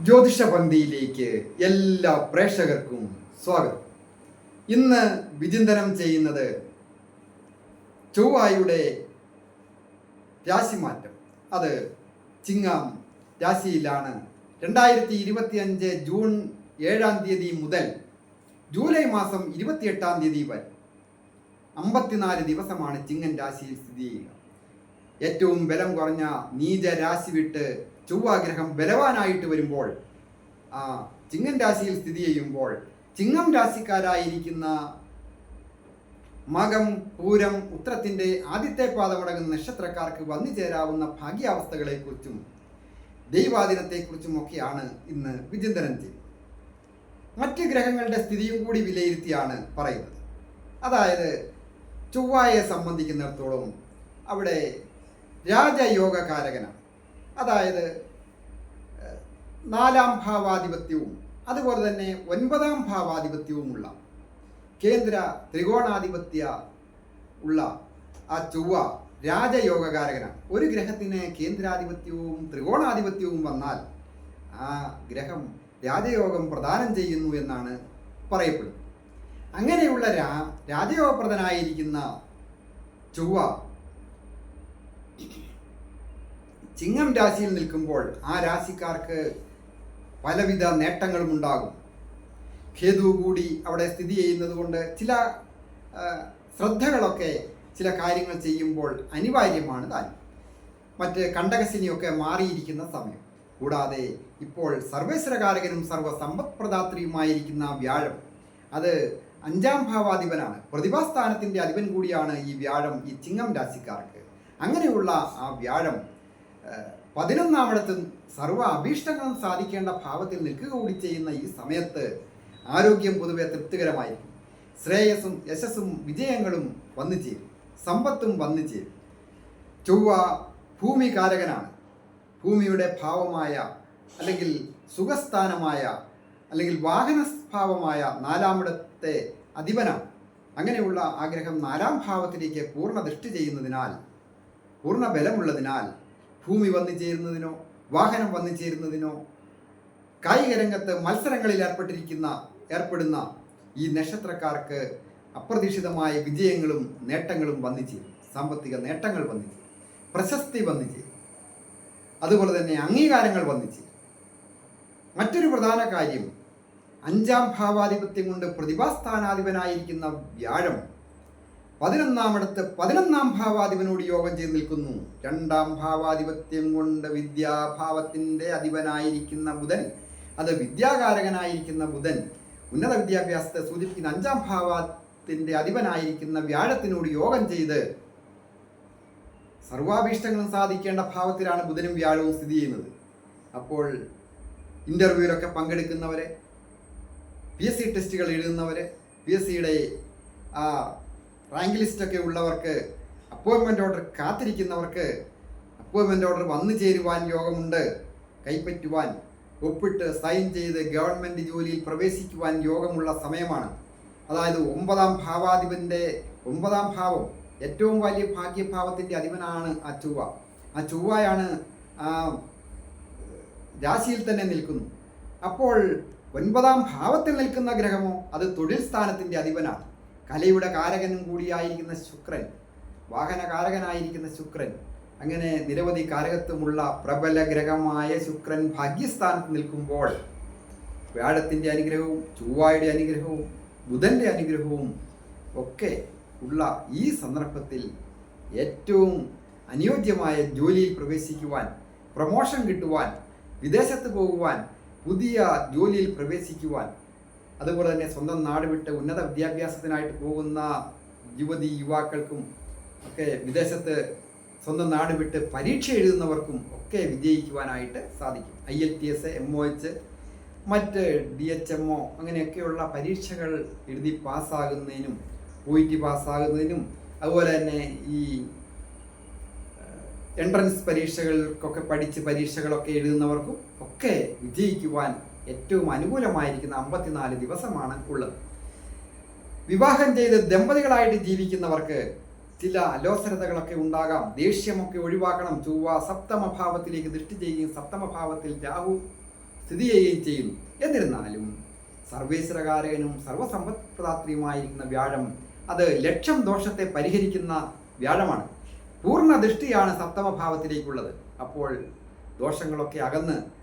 ജ്യോതിഷ പന്തിയിലേക്ക് എല്ലാ പ്രേക്ഷകർക്കും സ്വാഗതം. ഇന്ന് വിചിന്തനം ചെയ്യുന്നത് ചൊവ്വായുടെ രാശിമാറ്റം. അത് ചിങ്ങം രാശിയിലാണ്. രണ്ടായിരത്തി ഇരുപത്തി അഞ്ച് ജൂൺ ഏഴാം തീയതി മുതൽ ജൂലൈ മാസം ഇരുപത്തിയെട്ടാം തീയതി വരെ അമ്പത്തിനാല് ദിവസമാണ് ചിങ്ങൻ രാശിയിൽ സ്ഥിതി ചെയ്യുക. ഏറ്റവും ബലം കുറഞ്ഞ നീചരാശി വിട്ട് ചൊവ്വാഗ്രഹം ബലവാനായിട്ട് വരുമ്പോൾ ആ ചിങ്ങൻ രാശിയിൽ സ്ഥിതി ചെയ്യുമ്പോൾ ചിങ്ങം രാശിക്കാരായിരിക്കുന്ന മകം പൂരം ഉത്രത്തിന്റെ ആദ്യത്തെ പാദമടങ്ങുന്ന നക്ഷത്രക്കാർക്ക് വന്നു ചേരാവുന്ന ഭാഗ്യാവസ്ഥകളെക്കുറിച്ചും ദൈവാധീനത്തെക്കുറിച്ചും ഒക്കെയാണ് ഇന്ന് വിചിന്തനം ചെയ്യുന്നത് മറ്റ് ഗ്രഹങ്ങളുടെ സ്ഥിതിയും കൂടി വിലയിരുത്തിയാണ് പറയുന്നത്. അതായത് ചൊവ്വായെ സംബന്ധിക്കുന്നിടത്തോളം അവിടെ രാജയോഗകാരകനാണ്. അതായത് നാലാം ഭാവാധിപത്യവും അതുപോലെ തന്നെ ഒൻപതാം ഭാവാധിപത്യവുമുള്ള കേന്ദ്ര ത്രികോണാധിപത്യ ഉള്ള ആ ചൊവ്വ രാജയോഗകാരകനാണ്. ഒരു ഗ്രഹത്തിന് കേന്ദ്രാധിപത്യവും ത്രികോണാധിപത്യവും വന്നാൽ ആ ഗ്രഹം രാജയോഗം പ്രദാനം ചെയ്യുന്നു എന്നാണ് പറയപ്പെടുന്നത്. അങ്ങനെയുള്ള രാ രാജയോഗപ്രദനായിരിക്കുന്ന ചൊവ്വ ചിങ്ങം രാശിയിൽ നിൽക്കുമ്പോൾ ആ രാശിക്കാർക്ക് പലവിധ നേട്ടങ്ങളും ഉണ്ടാകും. കേതു കൂടി അവിടെ സ്ഥിതി ചെയ്യുന്നത് കൊണ്ട് ചില ശ്രദ്ധകളൊക്കെ ചില കാര്യങ്ങൾ ചെയ്യുമ്പോൾ അനിവാര്യമാണ് താൻ മറ്റ് കണ്ടകശിനിയൊക്കെ മാറിയിരിക്കുന്ന സമയം. കൂടാതെ ഇപ്പോൾ സർവേശ്വരകാരകനും സർവ സമ്പത്പ്രദാത്രിയുമായിരിക്കുന്ന വ്യാഴം. അത് അഞ്ചാം ഭാവാധിപനാണ്. പ്രതിഭാസ്ഥാനത്തിന്റെ അധിപൻ കൂടിയാണ് ഈ വ്യാഴം ഈ ചിങ്ങം രാശിക്കാർക്ക്. അങ്ങനെയുള്ള ആ വ്യാഴം പതിനൊന്നാമടത്തും സർവ അഭീഷ്ടങ്ങളും സാധിക്കേണ്ട ഭാവത്തിൽ നിൽക്കുക കൂടി ചെയ്യുന്ന ഈ സമയത്ത് ആരോഗ്യം പൊതുവെ തൃപ്തികരമായിരിക്കും. ശ്രേയസ്സും യശസ്സും വിജയങ്ങളും വന്നു ചേരും. സമ്പത്തും വന്നു ചേരും. ചൊവ്വ ഭൂമി കാരകനാണ്. ഭൂമിയുടെ ഭാവമായ അല്ലെങ്കിൽ സുഖസ്ഥാനമായ അല്ലെങ്കിൽ വാഹന വാഹനഭാവമായ നാലാമിടത്തെ അധിപനാണ്. അങ്ങനെയുള്ള ആഗ്രഹം നാലാം ഭാവത്തിലേക്ക് പൂർണ ദൃഷ്ടി ചെയ്യുന്നതിനാൽ പൂർണ ബലമുള്ളതിനാൽ ഭൂമി വന്നു ചേരുന്നതിനോ വാഹനം വന്നു ചേരുന്നതിനോ കായിക രംഗത്ത് മത്സരങ്ങളിൽ ഏർപ്പെട്ടിരിക്കുന്ന ഏർപ്പെടുന്ന ഈ നക്ഷത്രക്കാർക്ക് അപ്രതീക്ഷിതമായ വിജയങ്ങളും നേട്ടങ്ങളും വന്നു ചേരും സാമ്പത്തിക നേട്ടങ്ങൾ വന്നു ചേരും പ്രശസ്തി വന്നു ചേരും അതുപോലെ തന്നെ അംഗീകാരങ്ങൾ വന്നു ചേരും മറ്റൊരു പ്രധാന കാര്യം അഞ്ചാം ഭാവാധിപത്യം കൊണ്ട് പ്രതിഭാസ്ഥാനാധിപനായിരിക്കുന്ന വ്യാഴം പതിനൊന്നാമിടത്ത് പതിനൊന്നാം ഭാവാധിപനോട് യോഗം ചെയ്ത് നിൽക്കുന്നു. രണ്ടാം ഭാവാധിപത്യം കൊണ്ട് വിദ്യാഭാവത്തിന്റെ അധിപനായിരിക്കുന്ന ബുധൻ അത് വിദ്യാകാരകനായിരിക്കുന്ന ബുധൻ ഉന്നത വിദ്യാഭ്യാസത്തെ സൂചിപ്പിക്കുന്ന അഞ്ചാം ഭാവത്തിന്റെ അധിപനായിരിക്കുന്ന വ്യാഴത്തിനോട് യോഗം ചെയ്ത് സർവാഭീഷ്ടങ്ങളും സാധിക്കേണ്ട ഭാവത്തിലാണ് ബുധനും വ്യാഴവും സ്ഥിതി ചെയ്യുന്നത്. അപ്പോൾ ഇന്റർവ്യൂവിലൊക്കെ പങ്കെടുക്കുന്നവരെ പി എസ് സി ടെസ്റ്റുകൾ എഴുതുന്നവരെ പി എസ് സിയുടെ ആ റാങ്ക് ലിസ്റ്റൊക്കെ ഉള്ളവർക്ക് അപ്പോയിൻമെന്റ് ഓർഡർ കാത്തിരിക്കുന്നവർക്ക് അപ്പോയിൻമെന്റ് ഓർഡർ വന്നു ചേരുവാൻ യോഗമുണ്ട്. കൈപ്പറ്റുവാൻ ഒപ്പിട്ട് സൈൻ ചെയ്ത് ഗവൺമെന്റ് ജോലിയിൽ പ്രവേശിക്കുവാൻ യോഗമുള്ള സമയമാണ്. അതായത് ഒമ്പതാം ഭാവാധിപന്റെ ഒമ്പതാം ഭാവം ഏറ്റവും വലിയ ഭാഗ്യഭാവത്തിന്റെ അധിപനാണ് ആ ചൊവ്വ. ആ ചൊവ്വയാണ് രാശിയിൽ തന്നെ നിൽക്കുന്നു. അപ്പോൾ ഒൻപതാം ഭാവത്തിൽ നിൽക്കുന്ന ഗ്രഹമോ അത് തൊഴിൽ സ്ഥാനത്തിന്റെ അധിപനാണ്. കലയുടെ കാരകനും കൂടിയായിരിക്കുന്ന ശുക്രൻ വാഹന കാരകനായിരിക്കുന്ന ശുക്രൻ അങ്ങനെ നിരവധി കാരകത്വമുള്ള പ്രബല ഗ്രഹമായ ശുക്രൻ ഭാഗ്യസ്ഥാനത്ത് നിൽക്കുമ്പോൾ വ്യാഴത്തിന്റെ അനുഗ്രഹവും ചൊവ്വായുടെ അനുഗ്രഹവും ബുധന്റെ അനുഗ്രഹവും ഒക്കെ ഉള്ള ഈ സന്ദർഭത്തിൽ ഏറ്റവും അനുയോജ്യമായ ജോലിയിൽ പ്രവേശിക്കുവാൻ പ്രമോഷൻ കിട്ടുവാൻ വിദേശത്ത് പോകുവാൻ പുതിയ ജോലിയിൽ പ്രവേശിക്കുവാൻ അതുപോലെ തന്നെ സ്വന്തം നാട് വിട്ട് ഉന്നത വിദ്യാഭ്യാസത്തിനായിട്ട് പോകുന്ന യുവതി യുവാക്കൾക്കും ഒക്കെ വിദേശത്ത് സ്വന്തം നാട് വിട്ട് പരീക്ഷ എഴുതുന്നവർക്കും ഒക്കെ വിജയിക്കുവാനായിട്ട് സാധിക്കും. I L T S M O H മറ്റ് ഡി എച്ച് എം ഒ അങ്ങനെയൊക്കെയുള്ള പരീക്ഷകൾ എഴുതി പാസ്സാകുന്നതിനും ഒ ടി പാസ്സാകുന്നതിനും അതുപോലെ തന്നെ ഈ എൻട്രൻസ് പരീക്ഷകൾക്കൊക്കെ പഠിച്ച് പരീക്ഷകളൊക്കെ എഴുതുന്നവർക്കും ഒക്കെ വിജയിക്കുവാൻ ഏറ്റവും അനുകൂലമായിരിക്കുന്ന അമ്പത്തിനാല് ദിവസമാണ് ഉള്ളത്. വിവാഹം ചെയ്ത് ദമ്പതികളായിട്ട് ജീവിക്കുന്നവർക്ക് ചില അലോസരതകളൊക്കെ ഉണ്ടാകാം. ദേഷ്യമൊക്കെ ഒഴിവാക്കണം. ചൊവ്വ സപ്തമഭാവത്തിലേക്ക് ദൃഷ്ടി ചെയ്യുകയും സപ്തമഭാവത്തിൽ രാഹു സ്ഥിതി ചെയ്യുകയും ചെയ്യും. എന്നിരുന്നാലും സർവേശ്വരകാരകനും സർവസമ്പത്പ്രദാത്രിയുമായിരിക്കുന്ന വ്യാഴം അത് ലക്ഷം ദോഷത്തെ പരിഹരിക്കുന്ന വ്യാഴമാണ്. പൂർണ ദൃഷ്ടിയാണ് സപ്തമഭാവത്തിലേക്കുള്ളത്. അപ്പോൾ ദോഷങ്ങളൊക്കെ അകന്ന്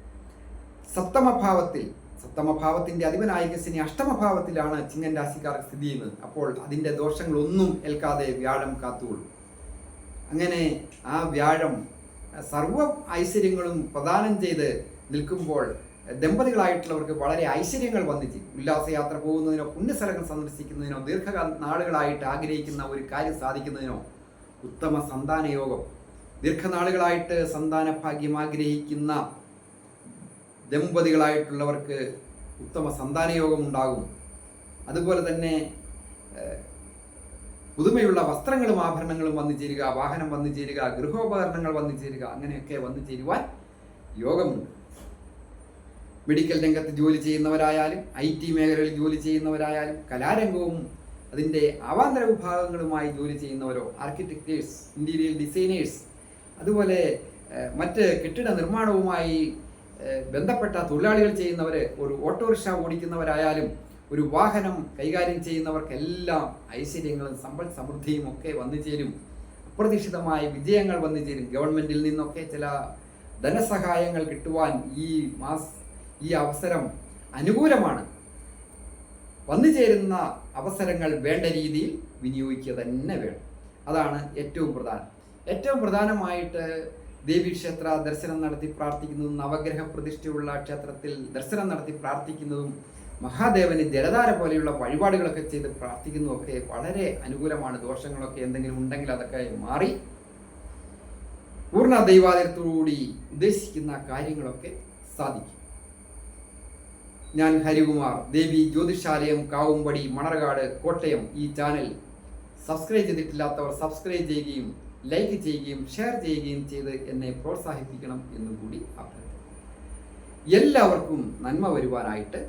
സപ്തമഭാവത്തിൽ സപ്തമഭാവത്തിന്റെ അധിപനായ ശനി അഷ്ടമഭാവത്തിലാണ് ചിങ്ങൻ രാശിക്കാർ സ്ഥിതി ചെയ്യുന്നത്. അപ്പോൾ അതിന്റെ ദോഷങ്ങളൊന്നും ഏൽക്കാതെ വ്യാഴം കാത്തുകൊള്ളും. അങ്ങനെ ആ വ്യാഴം സർവ ഐശ്വര്യങ്ങളും പ്രദാനം ചെയ്ത് നിൽക്കുമ്പോൾ ദമ്പതികളായിട്ടുള്ളവർക്ക് വളരെ ഐശ്വര്യങ്ങൾ വന്നിച്ച് ഉല്ലാസയാത്ര പോകുന്നതിനോ പുണ്യസ്ഥലങ്ങൾ സന്ദർശിക്കുന്നതിനോ ദീർഘകാല നാളുകളായിട്ട് ആഗ്രഹിക്കുന്ന ഒരു കാര്യം സാധിക്കുന്നതിനോ ഉത്തമ സന്താനയോഗം. ദീർഘനാളുകളായിട്ട് സന്താന ഭാഗ്യം ആഗ്രഹിക്കുന്ന ദമ്പതികളായിട്ടുള്ളവർക്ക് ഉത്തമ സന്താനയോഗം ഉണ്ടാകും അതുപോലെ തന്നെ പുതുമയുള്ള വസ്ത്രങ്ങളും ആഭരണങ്ങളും വന്നു ചേരുക വാഹനം വന്നു ചേരുക ഗൃഹോപകരണങ്ങൾ വന്നു ചേരുക അങ്ങനെയൊക്കെ വന്നു ചേരുവാൻ യോഗമുണ്ട്. മെഡിക്കൽ രംഗത്ത് ജോലി ചെയ്യുന്നവരായാലും ഐ ടി മേഖലയിൽ ജോലി ചെയ്യുന്നവരായാലും കലാരംഗവും അതിന്റെ അവാന്തര വിഭാഗങ്ങളുമായി ജോലി ചെയ്യുന്നവരോ ആർക്കിടെക്റ്റേഴ്സ് ഇന്റീരിയൽ ഡിസൈനേഴ്സ് അതുപോലെ മറ്റ് കെട്ടിട നിർമ്മാണവുമായി ബന്ധപ്പെട്ട തൊഴിലാളികൾ ചെയ്യുന്നവർ ഒരു ഓട്ടോറിക്ഷ ഓടിക്കുന്നവരായാലും ഒരു വാഹനം കൈകാര്യം ചെയ്യുന്നവർക്കെല്ലാം ഐശ്വര്യങ്ങളും സമ്പൽ സമൃദ്ധിയും ഒക്കെ വന്നു ചേരും. അപ്രതീക്ഷിതമായ വിജയങ്ങൾ വന്നു ചേരും. ഗവൺമെന്റിൽ നിന്നൊക്കെ ചില ധനസഹായങ്ങൾ കിട്ടുവാൻ ഈ മാസ് ഈ അവസരം അനുകൂലമാണ്. വന്നു ചേരുന്ന അവസരങ്ങൾ വേണ്ട രീതിയിൽ വിനിയോഗിക്കുക തന്നെ വേണം. അതാണ് ഏറ്റവും പ്രധാനം. ഏറ്റവും പ്രധാനമായിട്ട് ദേവീക്ഷേത്ര ദർശനം നടത്തി പ്രാർത്ഥിക്കുന്നതും നവഗ്രഹ പ്രതിഷ്ഠയുള്ള ക്ഷേത്രത്തിൽ ദർശനം നടത്തി പ്രാർത്ഥിക്കുന്നതും മഹാദേവന് ജലധാര പോലെയുള്ള വഴിപാടുകളൊക്കെ ചെയ്ത് പ്രാർത്ഥിക്കുന്നതൊക്കെ വളരെ അനുകൂലമാണ്. ദോഷങ്ങളൊക്കെ എന്തെങ്കിലും ഉണ്ടെങ്കിൽ അതൊക്കെ മാറി പൂർണ ദൈവാലയത്തോടുകൂടി ഉദ്ദേശിക്കുന്ന കാര്യങ്ങളൊക്കെ സാധിക്കും. ഞാൻ ഹരികുമാർ ദേവി ജ്യോതിഷാലയം കാവുംപടി മണർകാട് കോട്ടയം ഈ ചാനൽ സബ്സ്ക്രൈബ് ചെയ്തിട്ടില്ലാത്തവർ സബ്സ്ക്രൈബ് ചെയ്യുകയും ലൈക്ക് ചെയ്യുകയും ഷെയർ ചെയ്യുകയും ചെയ്ത് എന്നെ പ്രോത്സാഹിപ്പിക്കണം എന്നും കൂടി അഭ്യർത്ഥന എല്ലാവർക്കും നന്മ വരുവാനായിട്ട്